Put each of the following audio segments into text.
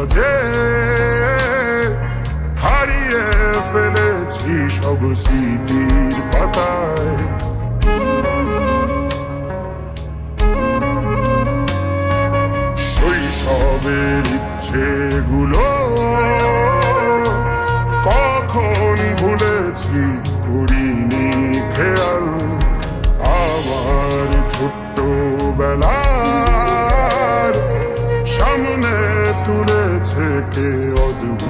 ভাজে হারিয়ে ফেলেছি সব স্মৃতির পাতায়। শৈশবের ইচ্ছেগুলো Hey, all the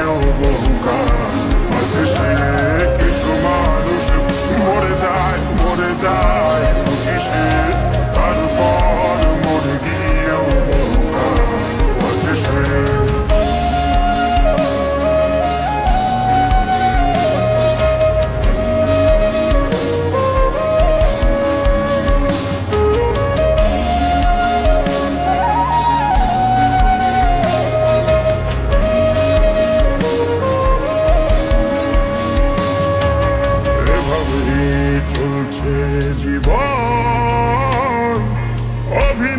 hell